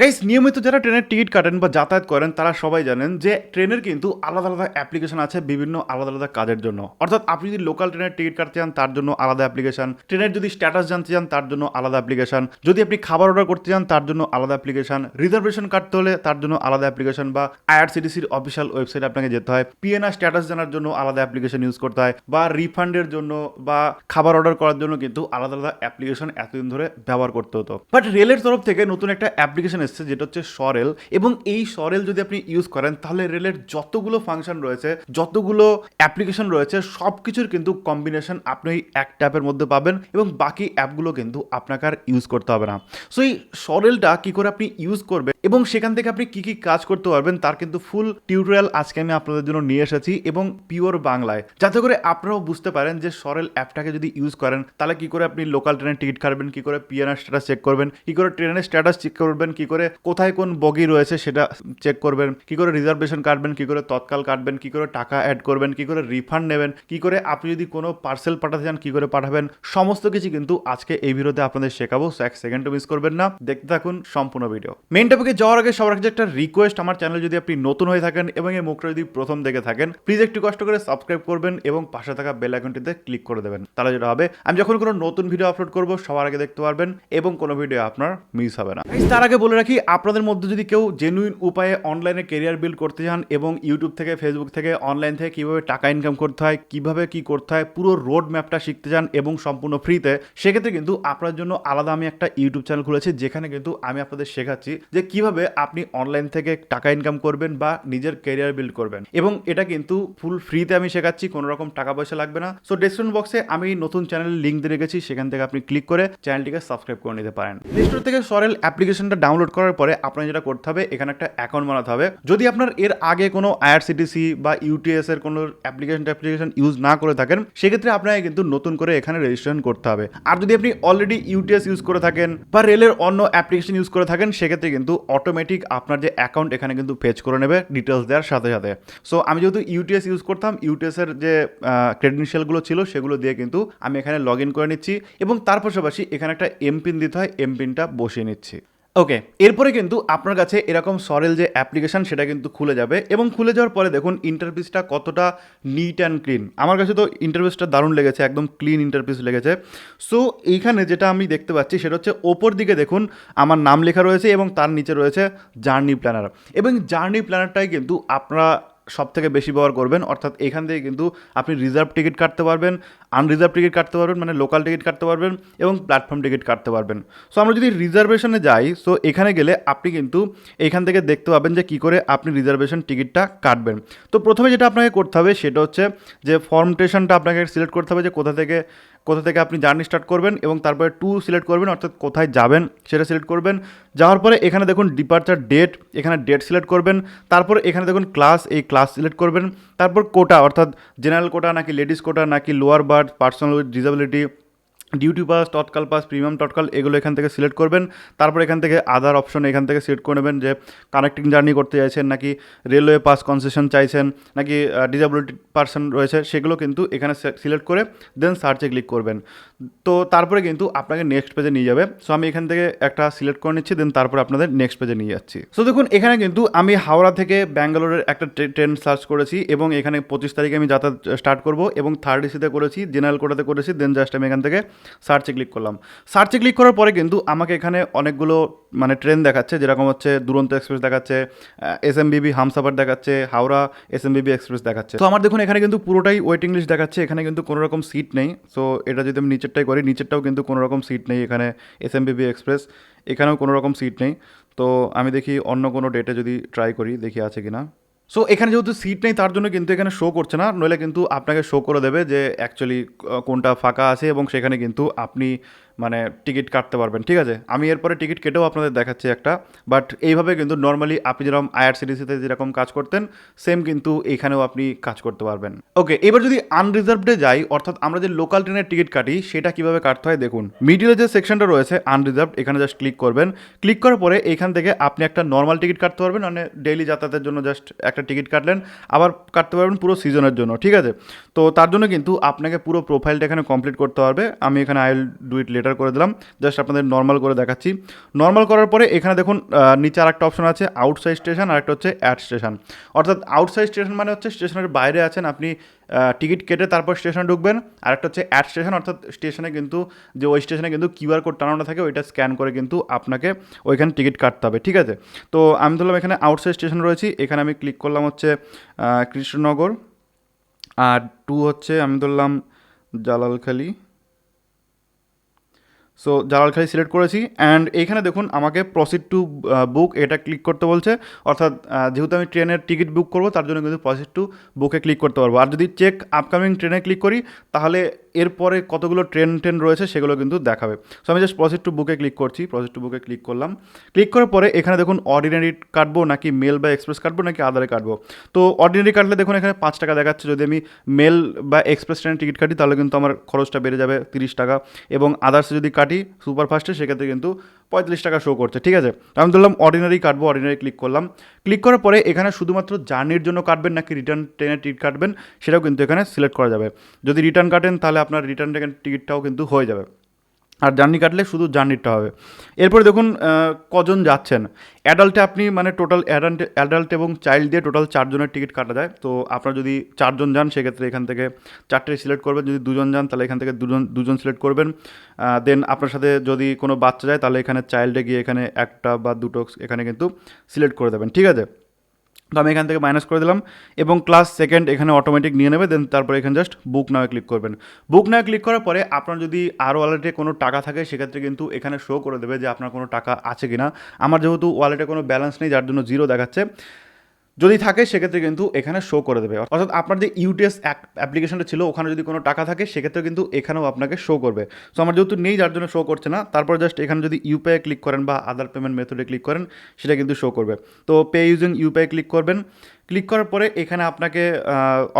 Guys নিয়মিত যারা ট্রেনের টিকিট কাটেন বা যাতায়াত করেন, তারা সবাই জানেন যে ট্রেনের কিন্তু আলাদা আলাদা অ্যাপ্লিকেশন আছে বিভিন্ন আলাদা আলাদা কাজের জন্য। অর্থাৎ আপনি যদি লোকাল ট্রেনের টিকিট কাটতে চান, তার জন্য আলাদা অ্যাপ্লিকেশন ট্রেনের যদি স্ট্যাটাস জানতে চান, তার জন্য আলাদা অ্যাপ্লিকেশন যদি আপনি খাবার অর্ডার করতে চান, তার জন্য আলাদা অ্যাপ্লিকেশন রিজার্ভেশন কাটতে হলে তার জন্য আলাদা অ্যাপ্লিকেশন বা আইআরসিটিসির অফিসিয়াল ওয়েবসাইটে আপনাকে যেতে হয়। পিএনআর স্ট্যাটাস জানার জন্য আলাদা অ্যাপ্লিকেশন ইউজ করতে হয় বা রিফান্ডের জন্য বা খাবার অর্ডার করার জন্য কিন্তু আলাদা আলাদা অ্যাপ্লিকেশন এতদিন ধরে ব্যবহার করতে হতো। বাট রেলের তরফ থেকে নতুন একটা অ্যাপ্লিকেশন এসেছে, যেটা হচ্ছে সরেল। এবং এই সরেল যদি আপনি ইউজ করেন, তাহলে রেলের যতগুলো ফাংশন রয়েছে, যতগুলো অ্যাপ্লিকেশন রয়েছে সব কিছুর কিন্তু কম্বিনেশন আপনি এই এক ট্যাপের মধ্যে পাবেন এবং বাকি অ্যাপগুলো কিন্তু আপনাকে আর ইউজ করতে হবে না। সো এই সরেলটা কি করে আপনি ইউজ করবেন এবং সেখান থেকে আপনি কি কি কাজ করতে পারবেন, তার কিন্তু ফুল টিউটোরিয়াল আজকে আমি আপনাদের জন্য নিয়ে এসেছি এবং পিওর বাংলায়। যাতে করে আপনারাও বুঝতে পারেন যে সরেল অ্যাপটাকে যদি ইউজ করেন, তাহলে কি করে আপনি লোকাল ট্রেনের টিকিট কাটবেন, কি করে পিএনআর স্ট্যাটাস চেক করবেন, কি করে ট্রেনের স্ট্যাটাস চেক করবেন, কি করে কোথায় কোন বগি রয়েছে সেটা চেক করবেন, কি করে রিজার্ভেশন কাটবেন, কি করে তৎকাল কাটবেন, কি করে টাকা অ্যাড করবেন, কি করে রিফান্ড নেবেন, কি করে আপনি যদি কোনো পার্সেল পাঠাতে চান, কি করে পাঠাবেন, সমস্ত কিছু কিন্তু আজকে এই ভিডিওতে আপনাদের শেখাবো সো এক সেকেন্ডও মিস করবেন না, দেখতে থাকুন সম্পূর্ণ ভিডিও মেন টপিকে যাওয়ার আগে সবার কাছে একটা রিকোয়েস্ট আমার চ্যানেল যদি আপনি নতুন হয়ে থাকেন এবং এই মুখটা যদি প্রথম দেখে থাকেন প্লিজ একটু কষ্ট করে সাবস্ক্রাইব করবেন এবং পাশে থাকা বেল আইকনটিতে ক্লিক করে দেবেন, তাহলে যেটা হবে, আমি যখন কোনো নতুন ভিডিও আপলোড করব, সবার আগে দেখতে পারবেন এবং কোনো ভিডিও আপনার মিস হবে না। তার আগে বলে রাখি আপনাদের মধ্যে যদি কেউ জেনুইন উপায়ে অনলাইনে কেরিয়ার বিল্ড করতে চান এবং ইউটিউব থেকে ফেসবুক থেকে অনলাইন থেকে কীভাবে টাকা ইনকাম করতে হয়, কীভাবে কি করতে হয়, পুরো রোড ম্যাপটা শিখতে চান এবং সম্পূর্ণ ফ্রিতে সেক্ষেত্রে কিন্তু আপনার জন্য আলাদা আমি একটা ইউটিউব চ্যানেল খুলেছি, যেখানে কিন্তু আমি আপনাদের শেখাচ্ছি যে কীভাবে আপনি অনলাইন থেকে টাকা ইনকাম করবেন বা নিজের কেরিয়ার বিল্ড করবেন। এবং এটা কিন্তু ফুল ফ্রিতে আমি শেখাচ্ছি কোনো রকম টাকা পয়সা লাগবে না। সো ডেসক্রিপশন বক্সে আমি নতুন চ্যানেলের লিঙ্ক দিয়ে রেখেছি, সেখান থেকে আপনি ক্লিক করে চ্যানেলটিকে সাবস্ক্রাইব করে নিতে পারেন। প্লে স্টোর থেকে সরেল অ্যাপ্লিকেশনটা ডাউনলোড করার পরে আপনার যেটা করতে হবে, এখানে একটা অ্যাকাউন্ট বানাতে হবে। যদি আপনার এর আগে কোনো আইআরসিটিসি বা ইউটিএস এর কোনো অ্যাপ্লিকেশন অ্যাপ্লিকেশন ইউজ না করে থাকেন, সেক্ষেত্রে আপনাকে কিন্তু নতুন করে এখানে রেজিস্ট্রেশন করতে হবে। আর যদি আপনি অলরেডি ইউটিএস ইউজ করে থাকেন বা রেলের অন্য অ্যাপ্লিকেশন ইউজ করে থাকেন, সেক্ষেত্রে কিন্তু অটোমেটিক আপনার যে অ্যাকাউন্ট এখানে কিন্তু ফেচ করে নেবে ডিটেলস দেওয়ার সাথে সাথে। সো আমি যেহেতু ইউটিএস ইউজ করতাম ইউটিএসের যে ক্রেডেনশিয়ালগুলো ছিল, সেগুলো দিয়ে কিন্তু আমি এখানে লগ ইন করে নিচ্ছি এবং তার পাশাপাশি এখানে একটা এমপিন দিতে হয় এমপিনটা বসিয়ে নিচ্ছি। ওকে এরপরে কিন্তু আপনার কাছে এরকম সরেল যে অ্যাপ্লিকেশান সেটা কিন্তু খুলে যাবে এবং খুলে যাওয়ার পরে দেখুন ইন্টারপিসটা কতটা নিট অ্যান্ড ক্লিন আমার কাছে তো ইন্টারফেসটা দারুণ লেগেছে, একদম ক্লিন ইন্টারপিস লেগেছে। সো এইখানে যেটা আমি দেখতে পাচ্ছি, সেটা হচ্ছে ওপর দিকে দেখুন আমার নাম লেখা রয়েছে এবং তার নিচে রয়েছে জার্নি প্ল্যানার এবং জার্নি প্ল্যানারটাই কিন্তু আপনারা সব থেকে বেশি ব্যবহার করবেন। অর্থাৎ এখান থেকে কিন্তু আপনি রিজার্ভ টিকিট কাটতে পারবেন আনরিজার্ভ টিকিট কাটতে পারবেন মানে লোকাল টিকিট কাটতে পারবেন এবং প্ল্যাটফর্ম টিকিট কাটতে পারবেন। সো আমরা যদি রিজার্ভেশনে যাই সো এখানে গেলে আপনি কিন্তু এখান থেকে দেখতে পাবেন যে কী করে আপনি রিজার্ভেশন টিকিটটা কাটবেন। তো প্রথমে যেটা আপনাকে করতে হবে সেটা হচ্ছে যে ফর্মটেশনটা আপনাকে সিলেক্ট করতে হবে যে কোথা থেকে কোথা থেকে আপনি জার্নি স্টার্ট করবেন এবং তারপরে টু সিলেক্ট করবেন, অর্থাৎ কোথায় যাবেন সেটা সিলেক্ট করবেন। যাওয়ার পরে এখানে দেখুন ডিপার্চার ডেট এখানে ডেট সিলেক্ট করবেন। তারপর এখানে দেখুন ক্লাস এই ক্লাস সিলেক্ট করবেন। তারপর কোটা অর্থাৎ জেনারেল কোটা নাকি লেডিস কোটা নাকি lower berth personal with duty pass tatkal pass premium tatkal এগুলো এখান থেকে সিলেক্ট করবেন। তারপর এখান থেকে আদার অপশন এখান থেকে সিলেক্ট করে নেবেন যে কানেক্টিং জার্নি করতে চাইছেন, নাকি রেলওয়ে পাস কনসেশন চাইছেন, নাকি ডিসেবিলিটি পার্সন রয়েছে, সেগুলো কিন্তু এখানে সিলেক্ট করে দেন সার্চে ক্লিক করবেন। তো তারপরে কিন্তু আপনাকে নেক্সট পেজে নিয়ে যাবে। সো আমি এখান থেকে একটা সিলেক্ট করে নিচ্ছি দেন তারপরে আপনাদের নেক্সট পেজে নিয়ে যাচ্ছি। সো দেখুন, এখানে কিন্তু আমি হাওড়া থেকে ব্যাঙ্গালোরের একটা ট্রেন সার্চ করেছি এবং এখানে পঁচিশ তারিখে আমি যাতায়াত স্টার্ট করব এবং থার্ড এসিতে করেছি, জেনারেল কোটাতে করেছি দেন জাস্ট আমি এখান থেকে সার্চে ক্লিক করলাম। সার্চে ক্লিক করার পরে কিন্তু আমাকে এখানে অনেকগুলো মানে ট্রেন দেখাচ্ছে, যেরকম হচ্ছে দুরন্ত এক্সপ্রেস দেখাচ্ছে এস এম বিবি হামসাফার দেখাচ্ছে, Howrah S M BB express দেখাচ্ছে। তো আমার দেখুন, এখানে কিন্তু পুরোটাই ওয়েটিং লিস্ট দেখাচ্ছে, এখানে কিন্তু কোনো রকম সিট নেই। সো এটা যদি আমি নিচেরটাই করি। নিচেরটাও কিন্তু কোনো রকম সিট নেই এখানে এস এম বিবি এক্সপ্রেস এখানেও কোনো রকম সিট নেই। তো আমি দেখি অন্য কোনো ডেটে যদি ট্রাই করি, দেখি আছে কি না সো এখানে যেহেতু সিট নেই, তার জন্য কিন্তু এখানে শো করছে না। নইলে কিন্তু আপনাকে শো করে দেবে যে অ্যাকচুয়ালি কোনটা ফাঁকা আছে এবং সেখানে কিন্তু আপনি মানে টিকিট কাটতে পারবেন। ঠিক আছে? আমি এরপরে টিকিট কেটেও আপনাদের দেখাচ্ছি একটা। বাট এইভাবে কিন্তু নর্মালি আপনি যেরকম আইআরসিটিসিতে যেরকম কাজ করতেন সেম কিন্তু এখানেও আপনি কাজ করতে পারবেন। ওকে এবার যদি আনরিজার্ভডে যাই, অর্থাৎ আমরা যে লোকাল ট্রেনের টিকিট কাটি, সেটা কীভাবে কাটতে হয় দেখুন। মিডিলে যে সেকশনটা রয়েছে আনরিজার্ভড এখানে জাস্ট ক্লিক করবেন। ক্লিক করার পরে এখান থেকে আপনি একটা নর্মাল টিকিট কাটতে পারবেন মানে ডেইলি যাতায়াতের জন্য জাস্ট একটা টিকিট কাটলেন। আবার কাটতে পারবেন পুরো সিজনের জন্য, ঠিক আছে? তো তার জন্য কিন্তু আপনাকে পুরো প্রোফাইলটা এখানে কমপ্লিট করতে হবে। আমি এখানে I will do it later filter করে দিলাম। জাস্ট আপনাদের নর্মাল করে দেখাচ্ছি। নর্মাল করার পরে এখানে দেখুন নিচে আর একটা অপশন আছে আউটসাইড স্টেশন আর একটা হচ্ছে অ্যাড স্টেশন অর্থাৎ আউটসাইড স্টেশন মানে হচ্ছে স্টেশনের বাইরে আছেন আপনি টিকিট কেটে তারপর স্টেশনে ঢুকবেন। আর একটা হচ্ছে অ্যাড স্টেশন অর্থাৎ স্টেশনে কিন্তু, যে ওই স্টেশনে কিন্তু কিউআর কোড টানানো থাকে, ওইটা স্ক্যান করে কিন্তু আপনাকে ওইখানে টিকিট কাটতে হবে, ঠিক আছে? তো আমি ধরলাম এখানে আউটসাইড স্টেশন রয়েছি, এখানে আমি ক্লিক করলাম হচ্ছে কৃষ্ণনগর। আর টু হচ্ছে, আমি ধরলাম, জালালখালি। সো জালালখালি সিলেক্ট করেছি অ্যান্ড এইখানে দেখুন আমাকে প্রসিড টু বুক এটা ক্লিক করতে বলছে। অর্থাৎ যেহেতু আমি ট্রেনের টিকিট বুক করব, তার জন্য কিন্তু প্রসিড টু বুকে ক্লিক করতে পারব। আর যদি চেক আপকামিং ট্রেনে ক্লিক করি, তাহলে এরপরে কতগুলো ট্রেন ট্রেন রয়েছে সেগুলো কিন্তু দেখাবে। সো আমি জাস্ট প্রসিড টু বুকে ক্লিক করছি প্রসিড টু বুকে ক্লিক করলাম। ক্লিক করার পরে এখানে দেখুন অর্ডিনারি কাটবো নাকি মেল বা এক্সপ্রেস কাটবো নাকি আদারে কাটবো। তো অর্ডিনারি কাটলে দেখুন এখানে পাঁচ টাকা দেখাচ্ছে। যদি আমি মেল বা এক্সপ্রেস ট্রেনের টিকিট কাটি, তাহলে কিন্তু আমার খরচটা বেড়ে যাবে তিরিশ টাকা। এবং আদার্সে যদি কাটি সুপারফাস্টে সেক্ষেত্রে কিন্তু পঁয়তাল্লিশ টাকা শো করছে, ঠিক আছে? আমি ধরলাম অর্ডিনারি কাটবো অর্ডিনারি ক্লিক করলাম। ক্লিক করার পরে এখানে শুধুমাত্র জার্নির জন্য কাটবেন নাকি রিটার্ন ট্রেনের টিকিট কাটবেন, সেটাও কিন্তু এখানে সিলেক্ট করা যাবে। যদি রিটার্ন কাটেন, তাহলে আপনার রিটার্ন টিকিটটাও কিন্তু হয়ে যাবে। আর জার্নি কাটলে শুধু জার্নিটা হবে। এরপরে দেখুন কজন যাচ্ছেন। অ্যাডাল্টে আপনি মানে টোটাল অ্যাডাল্ট অ্যাডাল্ট এবং চাইল্ড দিয়ে টোটাল চারজনের টিকিট কাটা যায়। তো আপনার যদি চারজন যান, সেক্ষেত্রে এখান থেকে চারটে সিলেক্ট করবেন। যদি দুজন যান, তাহলে এখান থেকে দুজন দুজন সিলেক্ট করবেন। দেন আপনার সাথে যদি কোনো বাচ্চা যায়, তাহলে এখানে চাইল্ডে গিয়ে এখানে একটা বা দুটো এখানে কিন্তু সিলেক্ট করে দেবেন। ঠিক আছে? তো আমি এখান থেকে মাইনাস করে দিলাম এবং ক্লাস সেকেন্ড এখানে অটোমেটিক নিয়ে নেবে দেন তারপরে এখানে জাস্ট বুক নামে ক্লিক করবেন। বুক নামে ক্লিক করার পরে আপনার যদি আর ওয়ালেটে কোনো টাকা থাকে, সেক্ষেত্রে কিন্তু এখানে শো করে দেবে যে আপনার কোনো টাকা আছে কিনা। আমার যেহেতু ওয়ালেটে কোনো ব্যালেন্স নেই, যার জন্য জিরো দেখাচ্ছে। যদি থাকে, সেক্ষেত্রে কিন্তু এখানে শো করে দেবে। অর্থাৎ আপনার যে ইউটিএস অ্যাপ্লিকেশনটা ছিল, ওখানে যদি কোনো টাকা থাকে সেক্ষেত্রে কিন্তু এখানেও আপনাকে শো করবে। সো আমার যেহেতু নেই, যার জন্য শো করছে না, তারপর জাস্ট এখানে যদি ইউপিআই ক্লিক করেন বা আদার পেমেন্ট মেথডে ক্লিক করেন, সেটা কিন্তু শো করবে। তো পে ইউজিং ইউপিআই ক্লিক করবেন। ক্লিক করার পরে এখানে আপনাকে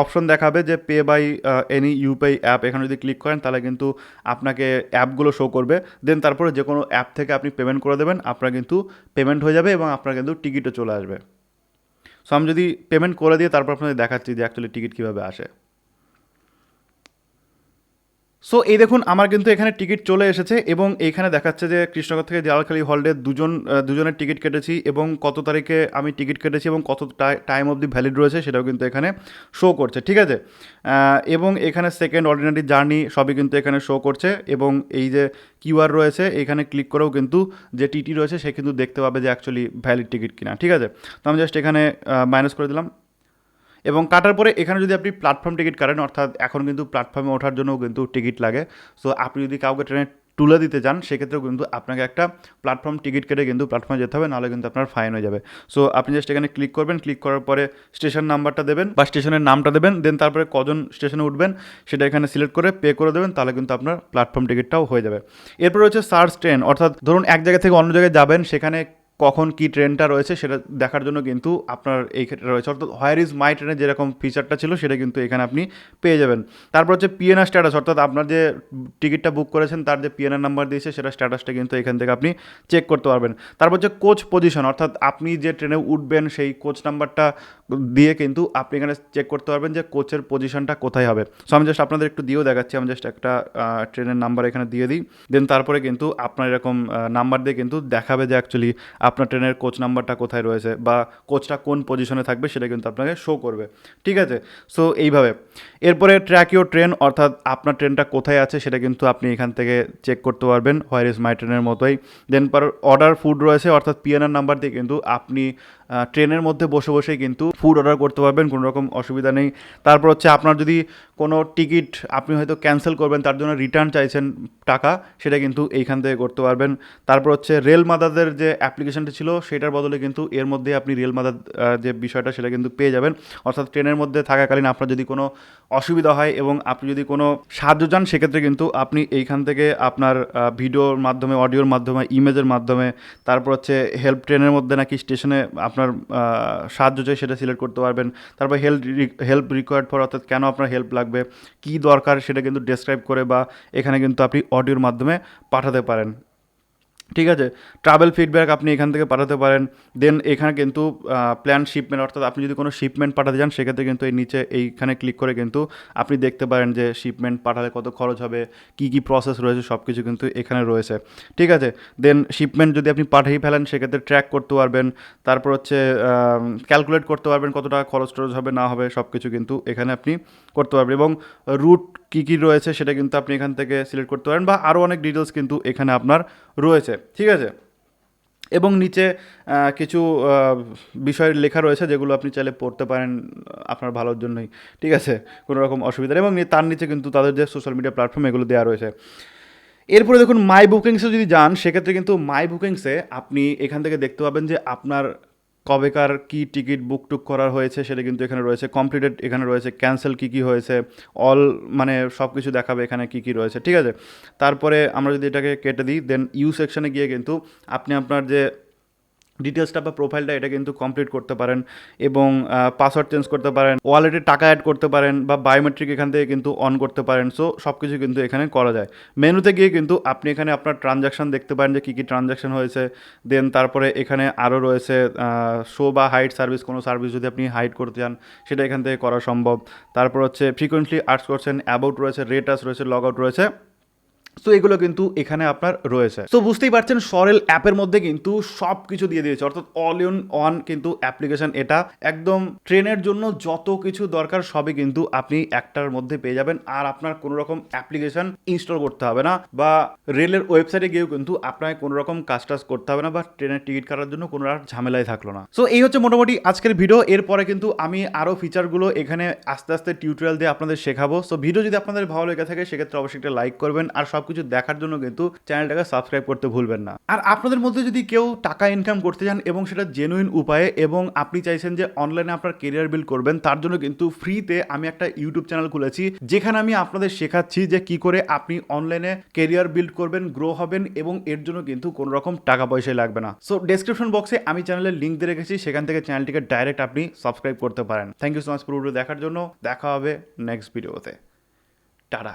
অপশন দেখাবে যে pay by any UPI app এখানে যদি ক্লিক করেন, তাহলে কিন্তু আপনাকে অ্যাপগুলো শো করবে। দেন তারপরে যে কোনো অ্যাপ থেকে আপনি পেমেন্ট করে দেবেন, আপনার কিন্তু পেমেন্ট হয়ে যাবে এবং আপনার কিন্তু টিকিটও চলে আসবে। সো আমি যদি পেমেন্ট করে দিয়ে তারপর আপনাদের দেখাচ্ছি যে অ্যাকচুয়ালি টিকিট কীভাবে আসে। সো এই দেখুন, আমার কিন্তু এখানে টিকিট চলে এসেছে এবং এইখানে দেখাচ্ছে যে কৃষ্ণনগর থেকে জালালখালি হলডে দুজন দুজনের টিকিট কেটেছি এবং কত তারিখে আমি টিকিট কেটেছি এবং কত টাইম অব অবধি ভ্যালিড রয়েছে সেটাও কিন্তু এখানে শো করছে, ঠিক আছে? এবং এখানে সেকেন্ড অর্ডিনারি জার্নি সবই কিন্তু এখানে শো করছে এবং এই যে কিউআর রয়েছে, এখানে ক্লিক করেও কিন্তু যে টিটি রয়েছে সে কিন্তু দেখতে পাবে যে অ্যাকচুয়ালি ভ্যালিড টিকিট কিনা, ঠিক আছে? তো আমি জাস্ট এখানে মাইনাস করে দিলাম। এবং কাটার পরে এখানে যদি আপনি প্ল্যাটফর্ম টিকিট কাটেন, অর্থাৎ এখন কিন্তু প্ল্যাটফর্মে ওঠার জন্য কিন্তু টিকিট লাগে। সো আপনি যদি কাউকে ট্রেনে তুলে দিতে চান, সেক্ষেত্রেও কিন্তু আপনাকে একটা প্ল্যাটফর্ম টিকিট কেটে কিন্তু প্ল্যাটফর্মে যেতে হবে, নাহলে কিন্তু আপনার ফাইন হয়ে যাবে। সো আপনি জাস্ট এখানে ক্লিক করবেন ক্লিক করার পরে স্টেশন নাম্বারটা দেবেন বা স্টেশনের নামটা দেবেন দেন তারপরে কজন স্টেশনে উঠবেন, সেটা এখানে সিলেক্ট করে পে করে দেবেন, তাহলে কিন্তু আপনার প্ল্যাটফর্ম টিকিটটাও হয়ে যাবে। এরপর হচ্ছে সার্চ ট্রেন অর্থাৎ ধরুন এক জায়গা থেকে অন্য জায়গায় যাবেন, সেখানে কখন কি ট্রেনটা রয়েছে সেটা দেখার জন্য কিন্তু আপনার এই ক্ষেত্রে রয়েছে। অর্থাৎ হোয়ার ইজ মাই ট্রেনের যেরকম ফিচারটা ছিল সেটা কিন্তু এখানে আপনি পেয়ে যাবেন। তারপর হচ্ছে পিএনআর স্ট্যাটাস অর্থাৎ আপনার যে টিকিটটা বুক করেছেন তার যে পিএনআর নাম্বার দিয়েছে সেটা স্ট্যাটাসটা কিন্তু এখান থেকে আপনি চেক করতে পারবেন। তারপর হচ্ছে কোচ পজিশন অর্থাৎ আপনি যে ট্রেনে উঠবেন সেই কোচ নাম্বারটা দিয়ে কিন্তু আপনি এখানে চেক করতে পারবেন যে কোচের পজিশনটা কোথায় হবে। সো আমি জাস্ট আপনাদের একটু দিয়েও দেখাচ্ছি, আমি জাস্ট একটা ট্রেনের নাম্বার এখানে দিয়ে দিই। দেন তারপরে কিন্তু আপনার এরকম নাম্বার দিয়ে কিন্তু দেখাবে যে অ্যাকচুয়ালি আপনার ট্রেনের কোচ নাম্বারটা কোথায় রয়েছে বা কোচটা কোন পজিশনে থাকবে সেটা কিন্তু আপনাকে শো করবে। ঠিক আছে? সো এইভাবে। এরপরে ট্র্যাক ইউর ট্রেন অর্থাৎ আপনার ট্রেনটা কোথায় আছে সেটা কিন্তু আপনি এখান থেকে চেক করতে পারবেন হোয়ার ইজ মাই ট্রেনের মতোই। দেন পর অর্ডার ফুড রয়েছে, অর্থাৎ পিএনআর নাম্বার দিয়ে কিন্তু আপনি ট্রেনের মধ্যে বসে বসেই কিন্তু ফুড অর্ডার করতে পারবেন, কোনো রকম অসুবিধা নেই। তারপর হচ্ছে আপনার যদি কোনো টিকিট আপনি হয়তো ক্যান্সেল করবেন, তার জন্য রিটার্ন চাইছেন টাকা, সেটা কিন্তু এইখান থেকে করতে পারবেন। তারপর হচ্ছে রেল মাদাদের যে অ্যাপ্লিকেশনটা ছিল, সেটার বদলে কিন্তু এর মধ্যে আপনি রেল মাদার যে বিষয়টা, সেটা কিন্তু পেয়ে যাবেন। অর্থাৎ ট্রেনের মধ্যে থাকাকালীন আপনার যদি কোনো অসুবিধা হয় এবং আপনি যদি কোনো সাহায্য চান, সেক্ষেত্রে কিন্তু আপনি এইখান থেকে আপনার ভিডিওর মাধ্যমে অডিওর মাধ্যমে ইমেজের মাধ্যমে, তারপর হচ্ছে হেল্প ট্রেনের মধ্যে নাকি স্টেশনে আপনার সাহায্য চাই সেটা সিলেক্ট করতে পারবেন। তারপর হেল্প হেল্প রিকোয়ার্ড ফর অর্থাৎ কেন আপনার হেল্প লাগবে, কী দরকার সেটা কিন্তু ডেসক্রাইব করে বা এখানে কিন্তু আপনি অডিওর মাধ্যমে পাঠাতে পারেন। ঠিক আছে? ট্রাভেল ফিডব্যাক আপনি এখান থেকে পাঠাতে পারেন। দেন এখানে কিন্তু প্ল্যান শিপমেন্ট অর্থাৎ আপনি যদি কোনো শিপমেন্ট পাঠাতে যান সেক্ষেত্রে কিন্তু এই নিচে এইখানে ক্লিক করে কিন্তু আপনি দেখতে পারেন যে শিপমেন্ট পাঠালে কত খরচ হবে, কি কি প্রসেস রয়েছে সব কিছু কিন্তু এখানে রয়েছে। ঠিক আছে? দেন শিপমেন্ট যদি আপনি পাঠিয়ে ফেলেন, সেক্ষেত্রে ট্র্যাক করতে পারবেন। তারপর হচ্ছে ক্যালকুলেট করতে পারবেন কত টাকা খরচ টরচ হবে, না হবে সব কিছু কিন্তু এখানে আপনি করতে পারবেন। এবং রুট কী কী রয়েছে সেটা কিন্তু আপনি এখান থেকে সিলেক্ট করতে পারেন বা আরও অনেক ডিটেলস কিন্তু এখানে আপনার রয়েছে, ঠিক আছে? এবং নিচে কিছু বিষয়ের লেখা রয়েছে যেগুলো আপনি চাইলে পড়তে পারেন আপনার ভালোর জন্যই, ঠিক আছে? কোনো রকম অসুবিধা নেই এবং তার নিচে কিন্তু তাদের যে সোশ্যাল মিডিয়া প্ল্যাটফর্ম এগুলো দেওয়া রয়েছে। এরপরে দেখুন মাই বুকিংসে যদি যান, সেক্ষেত্রে কিন্তু মাই বুকিংসে আপনি এখান থেকে দেখতে পাবেন যে আপনার কবেকার কি টিকিট বুক টুক করার হয়েছে সেটা কিন্তু এখানে রয়েছে। কমপ্লিটেড এখানে রয়েছে। ক্যান্সেল কী কী হয়েছে? অল মানে সব কিছু দেখাবে এখানে কী কী রয়েছে। ঠিক আছে? তারপরে আমরা যদি এটাকে কেটে দিই দেন ইউ সেকশনে গিয়ে কিন্তু আপনি আপনার যে ডিটেলসটা বা প্রোফাইলটা এটা কিন্তু কমপ্লিট করতে পারেন এবং পাসওয়ার্ড চেঞ্জ করতে পারেন ওয়ালেটে টাকা অ্যাড করতে পারেন বা বায়োমেট্রিক এখান থেকে কিন্তু অন করতে পারেন। সো সব কিছু কিন্তু এখানে করা যায়। মেনুতে গিয়ে কিন্তু আপনি এখানে আপনার ট্রানজাকশন দেখতে পারেন যে কী কী ট্রানজাকশন হয়েছে। দেন তারপরে এখানে আরও রয়েছে শো বা হাইট সার্ভিস কোনো সার্ভিস যদি আপনি হাইড করতে চান, সেটা এখান থেকে করা সম্ভব। তারপর হচ্ছে ফ্রিকোয়েন্টলি আর্টস করছেন অ্যাবাউট রয়েছে রেটাস রয়েছে লগ আউট রয়েছে। তো এগুলো কিন্তু এখানে আপনার রয়েছে। তো বুঝতেই পারছেন, সরেল অ্যাপের মধ্যে কিন্তু সব কিছু দিয়ে দিয়েছে। অর্থাৎ অল ইন অন কিন্তু অ্যাপ্লিকেশন এটা। একদম ট্রেনের জন্য যত কিছু দরকার সবই কিন্তু আপনি একটার মধ্যে পেয়ে যাবেন। আর আপনার কোনো রকম অ্যাপ্লিকেশন ইনস্টল করতে হবে না বা রেলের ওয়েবসাইটে গিয়েও কিন্তু আপনাকে কোনো রকম কাজ টাজ করতে হবে না বা ট্রেনের টিকিট কাটার জন্য কোনো আর ঝামেলাই থাকল না। সো এই হচ্ছে মোটামুটি আজকের ভিডিও এরপরে কিন্তু আমি আরও ফিচারগুলো এখানে আস্তে আস্তে টিউটোরিয়াল দিয়ে আপনাদের শেখাবো। সো ভিডিও যদি আপনাদের ভালো লেগে থাকে, সেক্ষেত্রে অবশ্যই একটা লাইক করবেন। আর সব কিছু দেখার জন্য কিন্তু চ্যানেলটাকে সাবস্ক্রাইব করতে ভুলবেন না। আর আপনাদের মধ্যে যদি কেউ টাকা ইনকাম করতে চান এবং সেটা জেনুইন উপায়ে এবং আপনি চাইছেন যে অনলাইনে আপনার কেরিয়ার বিল্ড করবেন, তার জন্য কিন্তু ফ্রিতে আমি একটা ইউটিউব চ্যানেল খুলেছি, যেখানে আমি আপনাদের শেখাচ্ছি যে কি করে আপনি অনলাইনে কেরিয়ার বিল্ড করবেন গ্রো হবেন এবং এর জন্য কিন্তু কোনো রকম টাকা পয়সাই লাগবে না। সো ডেসক্রিপশন বক্সে আমি চ্যানেলের লিঙ্ক দিয়ে রেখেছি, সেখান থেকে চ্যানেলটিকে ডাইরেক্ট আপনি সাবস্ক্রাইব করতে পারেন। থ্যাংক ইউ সো মাচ পুরো দেখার জন্য। দেখা হবে নেক্সট ভিডিওতে টাটা।